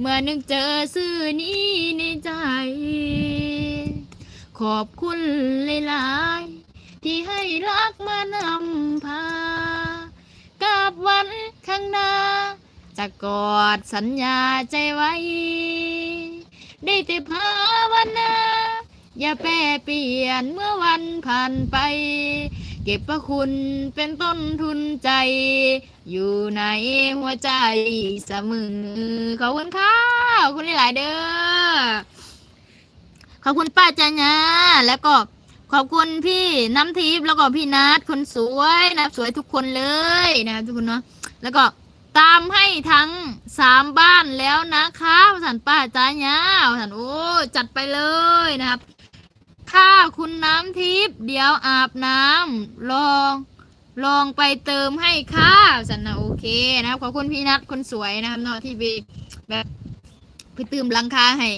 เมื่อนึกเจอซื่อนี้ในใจ ขอบคุณหลายๆที่ให้รักมานำพากับวันข้างหน้า จะกอดสัญญาใจไว้ ได้แต่ภาวนาอย่าแปรเปลี่ยนเมื่อวันผ่านไป เก็บพระคุณเป็นต้นทุนใจ อยู่ในหัวใจเสมอขอบคุณค่ะขอบคุณหลายเด้อขอบคุณป้าจัญญาแล้วก็ขอบคุณพี่น้ำทิพย์แล้วก็พี่นัทคนสวยนะสวยทุกคนเลยนะทุกคนเนาะแล้วก็ตามให้ทั้งสามบ้านแล้วนะคะสันป้าจัญญาสันโอ้จัดไปเลยนะครับ ถ้าคุณน้ำทิพย์เดี๋ยวอาบน้ำลองลองไปเติมให้ค่ะสันนะโอเคนะครับขอบคุณพี่นัทคนสวยนะครับเนาะที่ไปแบบไปเติมหลังคาให้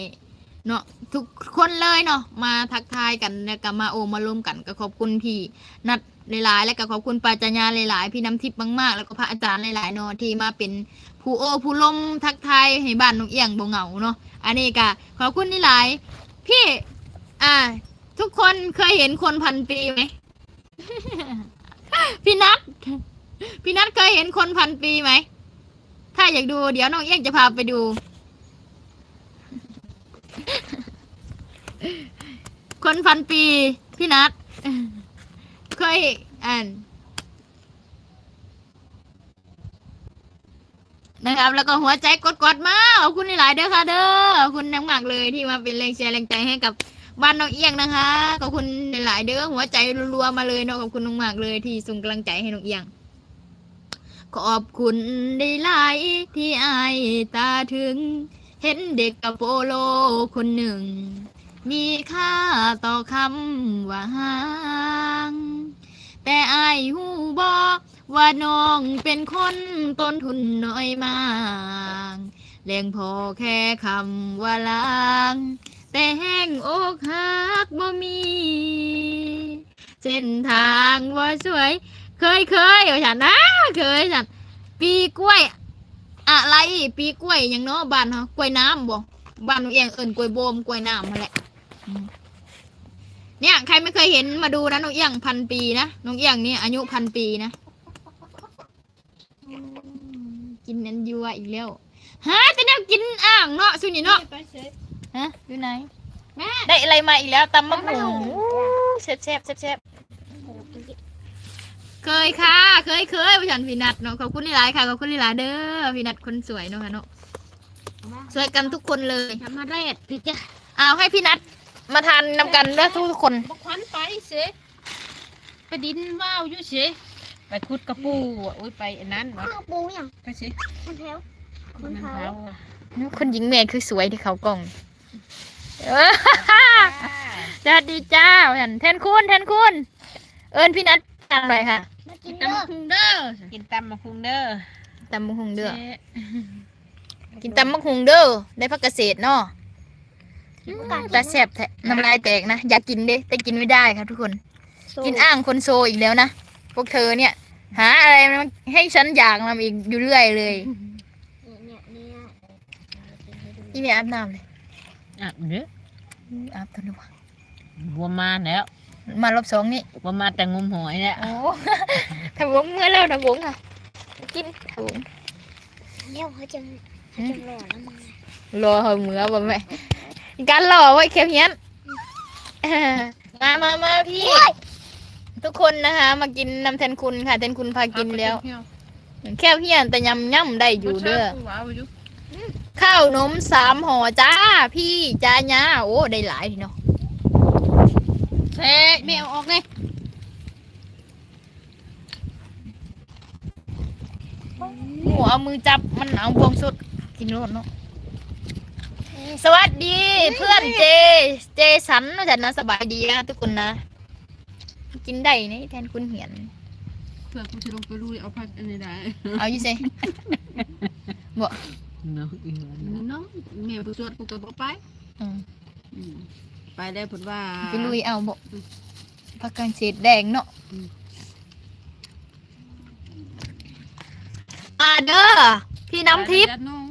เนาะทุกคนเลยเนาะมาทักทายกันแล้วก็มาโอมาร่วมกันก็ขอบคุณพี่นัดหลายๆ แล้วก็ขอบคุณปาจัญญาหลายๆ พี่น้ำทิพย์มากๆ แล้วก็พระอาจารย์หลายๆเนาะที่มาเป็นผู้โอผู้ลมทักทายให้บ้านนกเอียงบ่เหงาเนาะอันนี้ก็ขอบคุณหลายๆพี่อ่า ทุกคนเคยเห็นคนพันปีไหม พี่นัทพี่นัทเคยเห็นคนพันปีไหม ถ้าอยากดูเดี๋ยวน้องเอี้ยงจะพาไปดู คนพันปี พี่นัทเคยอ่านนะครับ แล้วก็หัวใจกดๆมาขอบคุณหลายเด้อค่ะเด้อขอบคุณน้ำหมักเลยที่มาเป็นแรงเชียร์แรงใจให้กับ บ้านน้องเอียงนะคะขอบคุณหลายเด้อหัวใจรัวๆมาเลยเนาะขอบคุณน้องมากเลยที่ส่งกำลังใจให้น้องเอียง ขอบคุณได้หลายที่อายตาถึง เห็นเด็กกับโปโลคนหนึ่ง มีค่าต่อคำว่าหางแต่อายหูบอกว่าน้องเป็นคนต้นทุนน้อยมากแรงพอแค่คำว่าลาง แต่แห้งอกหักบ่มีเส้นทางว่าสวย เคยเคยเอาฉันนะเคยฉันปีกล้วย อะไร ปีกล้วยหยังเนาะบ้านเฮากล้วยน้ำบ่บ้านหนูเอียงเอิ้นกล้วยโบมกล้วยน้ำมาแหละเนี่ยใครไม่เคยเห็นมาดูนะน้องเอียงพันปีนะน้องเอียงนี่อายุพันปีนะกินนันยัวอีกแล้วฮะจะแนวกินอ่างเนาะสุนี่เนาะ ฮะอยู่ไหน แม่ได้อะไรมาอีกแล้วตำมะหูเซฟเซฟเซฟเซฟเคยค่ะ เคยเคยพี่ฉันพี่นัดเนาะขอบคุณหลายๆค่ะขอบคุณหลายๆเด้อพี่นัดคนสวยเนาะค่ะเนาะสวยกันทุกคนเลยทำมาแรดพี่จ้ะเอาให้พี่นัดมาทานนำกันเด้อทุกคนบักควันไปเสร็จไปดินว่าวอยู่เสร็จไปขุดกระปูอะโอ้ยไปอันนั้นวะข้าวปูอย่างไปเสร็จคนแถวมันเท้าอะคุณหญิงเมย์คือสวยที่เขากล้อง เออสวัสดีจ้าพี่นันแทนคุณแทนคุณ เอิญพี่นัดกันหน่อยค่ะมากินตำเด้อมะคุงเด้อกินตำมะคุงเด้อตำมะฮุงเด้อ จ๊กินตำมะฮุงเด้อ ได้พักเกษตรเนาะแต่แซ่บแท้น้ำลายแตกนะ อยากกินเด้แต่กินไม่ได้ครับทุกคน กินอ่างคนโซอีกแล้วนะ พวกเธอเนี่ย หาอะไรมาให้ฉันอยากมาอีกอยู่เรื่อยเลย เนี่ยเนี่ยนี่ไม่อาบน้ำเลย อะเด้ออาบตัวนึงวะบัวมาแล้ว มารอบสองนี่บัวมาแต่งมหอยเนี่ยโอ้ทำวงเมื่อแล้วทำวงค่ะ กินทำวงเดี๋ยวเขาจะเขาจะรอแล้วมึงรอเหมือบ่แม่การรอไว้แค่เพี้ยนเออมามามาพี่ ทุกคนนะคะ มากินน้ำแทนคุณค่ะแทนคุณพากินแล้ว แค่เพี้ยนแต่ยำย่ำได้อยู่เด้อว้าวอยู่ ข้าวนมสามห่อจ้า พี่จ้าญาโอ้ ได้หลายทีเนาะเซ่ไม่เอาออกเลยหัวเอามือจับมันเอาบวงสุดกินรดเนาะสวัสดีเพื่อนเจ เจสันนะจ๊ะนะสบายดีนะทุกคนนะ กินได้นี่แทนคุณเหียนเพื่อกูจะลงไปลุยเอาพักอันนี้ได้ เอาอยู่สิเนาะอีกแล้วนะน้องแม่ผู้ตรวจกูก็บอกไปอืมอืมไปได้ผลว่าไปลุยเอาบ่พักกันเศษแดงเนาะมาเด้อพี่น้ำทิพย์ไปได้น้อง